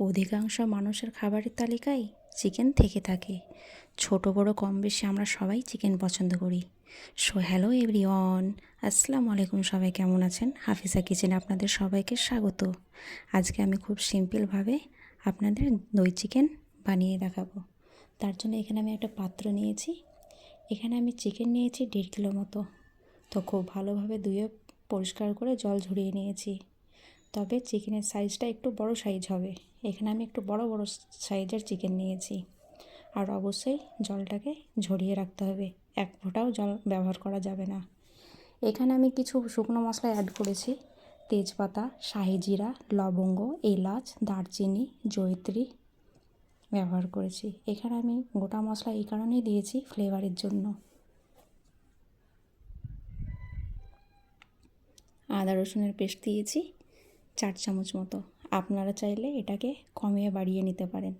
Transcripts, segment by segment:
অধিকাংশ মানুষের খাবারের তালিকায় চিকেন থেকে থাকে। ছোট, বড়, কম বেশি আমরা সবাই চিকেন পছন্দ করি। সো হ্যালো এভরিওয়ান আসসালামু আলাইকুম সবাই, কেমন আছেন? হাফিজা কিচেনে আপনাদের সবাইকে স্বাগত। আজকে আমি খুব সিম্পলভাবে আপনাদের দই চিকেন বানিয়ে দেখাবো। তার জন্য এখানে আমি একটা পাত্র নিয়েছি। এখানে আমি চিকেন নিয়েছি দেড় কিলো মতো। তো খুব ভালোভাবে ধুয়ে পরিষ্কার করে জল ঝরিয়ে নিয়েছি। তবে চিকেনের সাইজটা একটু বড় সাইজ হবে। এখানে আমি একটু বড় বড় সাইজের চিকেন নিয়েছি। আর অবশ্যই জলটাকে ঝরিয়ে রাখতে হবে। এক ফোঁটাও জল ব্যবহার করা যাবে না। এখানে আমি কিছু শুকনো মশলা অ্যাড করেছি। তেজপাতা, শাহি জিরা, লবঙ্গ, এলাচ, দারচিনি, জয়িত্রী ব্যবহার করেছি। এখানে আমি গোটা মশলা এই কারণেই দিয়েছি ফ্লেভারের জন্য। আদা রসুনের পেস্ট দিয়েছি। চার চামচ মতো। আপনারা চাইলে এটাকে কমিয়ে বাড়িয়ে নিতে পারেন।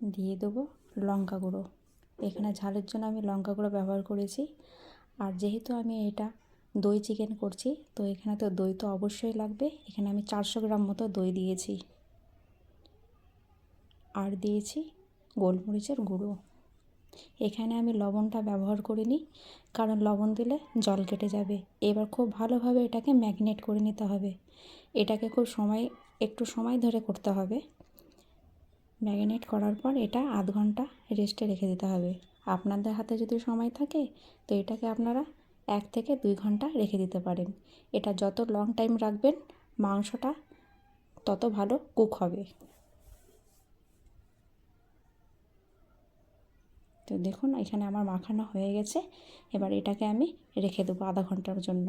দিয়ে দেবো লঙ্কা গুঁড়ো। এখানে ঝালের জন্য আমি লঙ্কা গুঁড়ো ব্যবহার করেছি। আর যেহেতু আমি এটা দই চিকেন করছি, তো এখানে তো দই তো অবশ্যই লাগবে। এখানে আমি চারশো গ্রাম মতো দই দিয়েছি। আর দিয়েছি গোলমরিচের গুঁড়ো। এখানে আমি লবণটা ব্যবহার করিনি, কারণ লবণ দিলে জল কেটে যাবে। এবার খুব ভালোভাবে এটাকে ম্যাগনেট করে নিতে হবে। এটাকে খুব সময়, একটু সময় ধরে করতে হবে। ম্যাগনেট করার পর এটা আধ ঘণ্টা রেস্টে রেখে দিতে হবে। আপনাদের হাতে যদি সময় থাকে, তো এটাকে আপনারা এক থেকে দুই ঘণ্টা রেখে দিতে পারেন। এটা যত লং টাইম রাখবেন, মাংসটা তত ভালো কুক হবে। তো দেখুন, এখানে আমার মাখানো হয়ে গেছে। এবার এটাকে আমি রেখে দেবো আধা ঘণ্টার জন্য।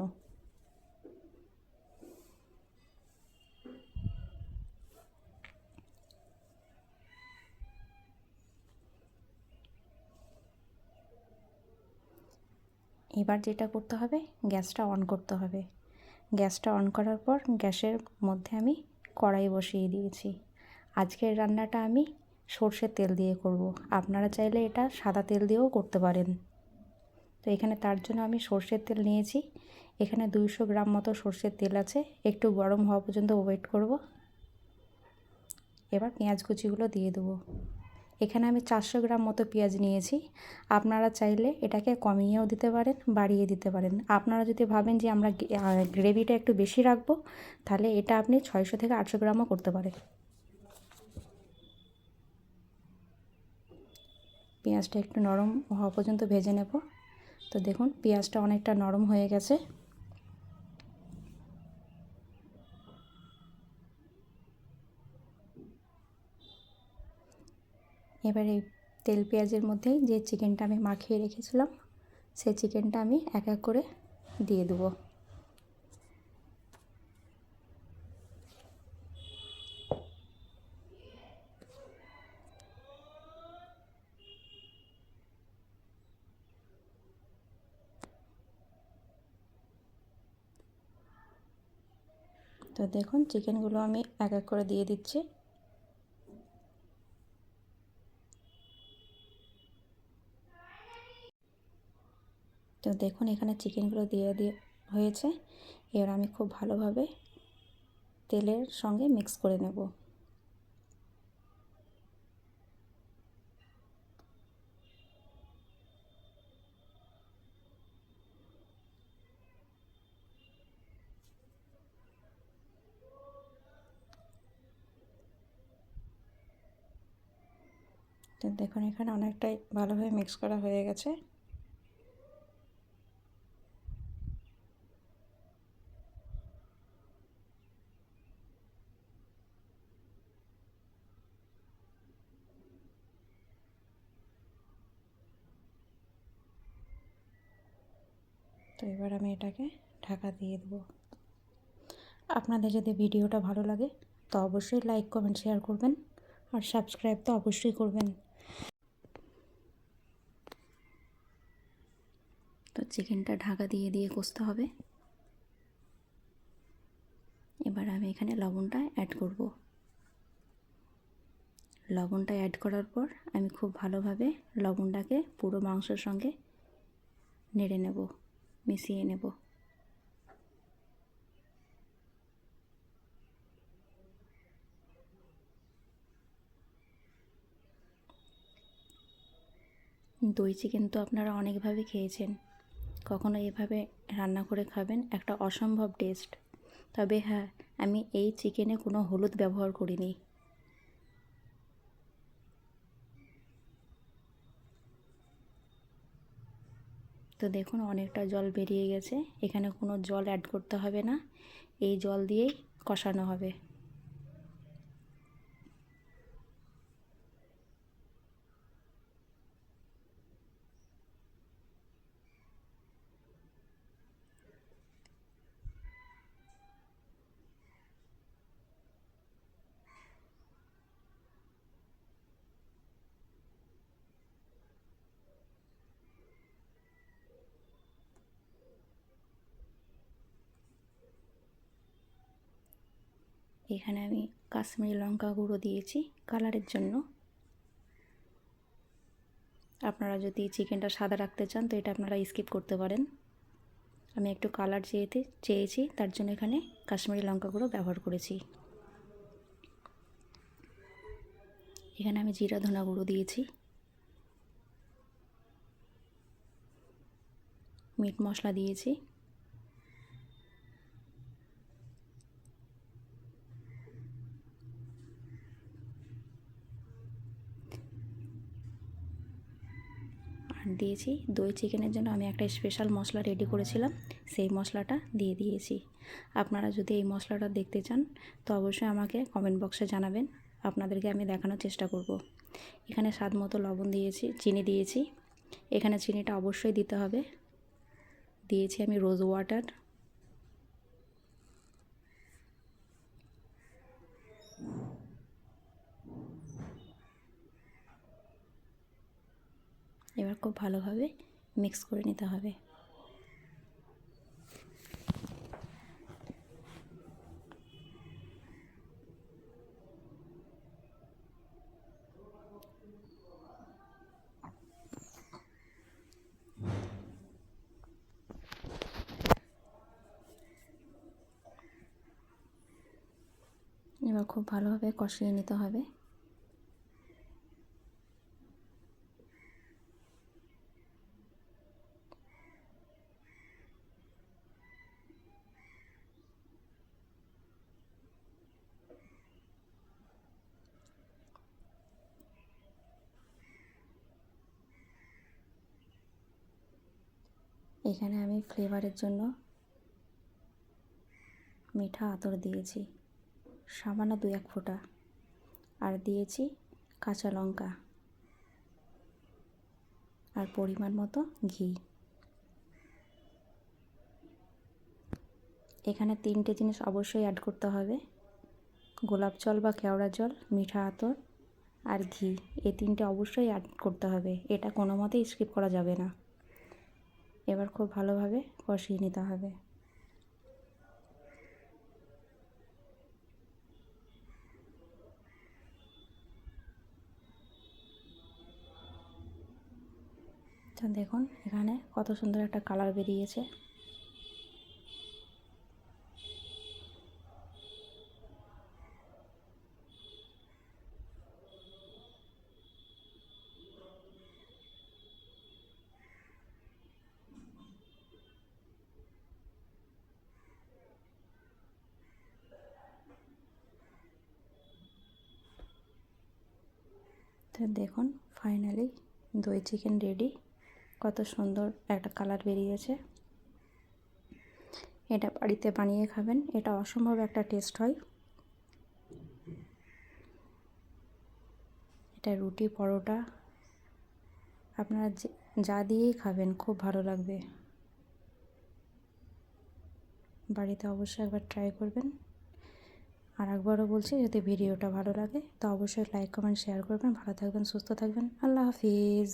এবার যেটা করতে হবে, গ্যাসটা অন করতে হবে। গ্যাসটা অন করার পর গ্যাসের মধ্যে আমি কড়াই বসিয়ে দিয়েছি। আজকের রান্নাটা আমি সর্ষের তেল দিয়ে করব। আপনারা চাইলে এটা সাদা তেল দিয়েও করতে পারেন। তো এখানে তার জন্য আমি সর্ষের তেল নিয়েছি। এখানে দুইশো গ্রাম মতো সর্ষের তেল আছে। একটু গরম হওয়া পর্যন্ত ওয়েট করব। এবার পেঁয়াজ কুচিগুলো দিয়ে দেবো। এখানে আমি চারশো গ্রাম মতো পেঁয়াজ নিয়েছি। আপনারা চাইলে এটাকে কমিয়েও দিতে পারেন, বাড়িয়ে দিতে পারেন। আপনারা যদি ভাবেন যে আমরা গ্রেভিটা একটু বেশি রাখব, তাহলে এটা আপনি ছয়শো থেকে আটশো গ্রামও করতে পারেন। পেঁয়াজটা একটু নরম হওয়া পর্যন্ত ভেজে নেব। তো দেখুন, পেঁয়াজটা অনেকটা নরম হয়ে গেছে। এবার তেল পেঁয়াজের মধ্যেই যে চিকেনটা আমি মাখিয়ে রেখেছিলাম, সেই চিকেনটা আমি এক এক করে দিয়ে দেবো। তো দেখুন, চিকেনগুলো আমি এক এক করে দিয়ে দিচ্ছি। তো দেখুন, এখানে চিকেনগুলো দিয়ে দিয়ে হয়েছে। এবার আমি খুব ভালোভাবে তেলের সঙ্গে মিক্স করে নেব। তো দেখুন, এখানে অনেকটাই ভালোভাবে মিক্স করা হয়ে গেছে। তো এবার আমি এটাকে ঢাকা দিয়ে দেবো। আপনাদের যদি ভিডিওটা ভালো লাগে, তো অবশ্যই লাইক কমেন্ট শেয়ার করবেন। আর সাবস্ক্রাইব তো অবশ্যই করবেন। চিকেনটা ঢাকা দিয়ে দিয়ে কষতে হবে। এবার আমি এখানে লবণটা অ্যাড করব। লবণটা অ্যাড করার পর আমি খুব ভালোভাবে লবণটাকে পুরো মাংসের সঙ্গে নেড়ে নেব, মিশিয়ে নেব। দই চিকেন তো আপনারা অনেকভাবে খেয়েছেন। কখনো এভাবে রান্না করে খাবেন? একটা অসম্ভব টেস্ট তবে হ্যাঁ আমি এই চিকেনে কোনো হলুদ ব্যবহার করিনি। তো দেখুন, অনেকটা জল বেরিয়ে গেছে। এখানে কোনো জল অ্যাড করতে হবে না। এই জল দিয়েই কষানো হবে। এখানে আমি কাশ্মীরি লঙ্কা গুঁড়ো দিয়েছি কালারের জন্য। আপনারা যদি চিকেনটা সাদা রাখতে চান তো এটা আপনারা স্কিপ করতে পারেন। আমি একটু কালার চেয়েতে চেয়েছি, তার জন্য এখানে কাশ্মীরি লঙ্কা গুঁড়ো ব্যবহার করেছি। এখানে আমি জিরা ধনা গুঁড়ো দিয়েছি। মিট মশলা দিয়েছি। দিয়েছি। দই চিকেনের জন্য আমি একটা স্পেশাল মশলা রেডি করেছিলাম। সেই মশলাটা দিয়ে দিয়েছি। আপনারা যদি এই মশলাটা দেখতে চান, তো অবশ্যই আমাকে কমেন্ট বক্সে জানাবেন। আপনাদেরকে আমি দেখানোর চেষ্টা করব। এখানে স্বাদ মতো লবণ দিয়েছি, চিনি দিয়েছি। এখানে চিনিটা অবশ্যই দিতে হবে। দিয়েছি আমি রোজ ওয়াটার এবার খুব ভালোভাবে মিক্স করে নিতে হবে। এবার খুব ভালোভাবে কষিয়ে নিতে হবে। এখানে আমি ফ্লেভারের জন্য মিঠা আতর দিয়েছি। সামান্য দু এক ফোঁটা। আর দিয়েছি কাঁচা লঙ্কা। আর পরিমাণ মতো ঘি। এখানে তিনটে জিনিস অবশ্যই অ্যাড করতে হবে। গোলাপ জল বা কেওড়া জল, মিঠা আতর আর ঘি। এই তিনটে অবশ্যই অ্যাড করতে হবে। এটা কোনো মতেই স্কিপ করা যাবে না। এবার খুব ভালোভাবে কষিয়ে নিতে হবে। দেখুন এখানে কত সুন্দর একটা কালার বেরিয়েছে। দেখুন ফাইনালি দই চিকেন রেডি কত সুন্দর একটা কালার বেরিয়েছে। এটা বাড়িতে বানিয়ে খাবেন, এটা অসম্ভব একটা টেস্ট হয়। এটা রুটি পরোটা, আপনারা যা দিয়েই খাবেন, খুব ভালো লাগবে। বাড়িতে অবশ্যই একবার ট্রাই করবেন। আর একবারও বলছি, যদি ভিডিওটা ভালো লাগে, তো অবশ্যই লাইক কমেন্ট শেয়ার করবেন। ভালো থাকবেন, সুস্থ থাকবেন। আল্লাহ হাফিজ।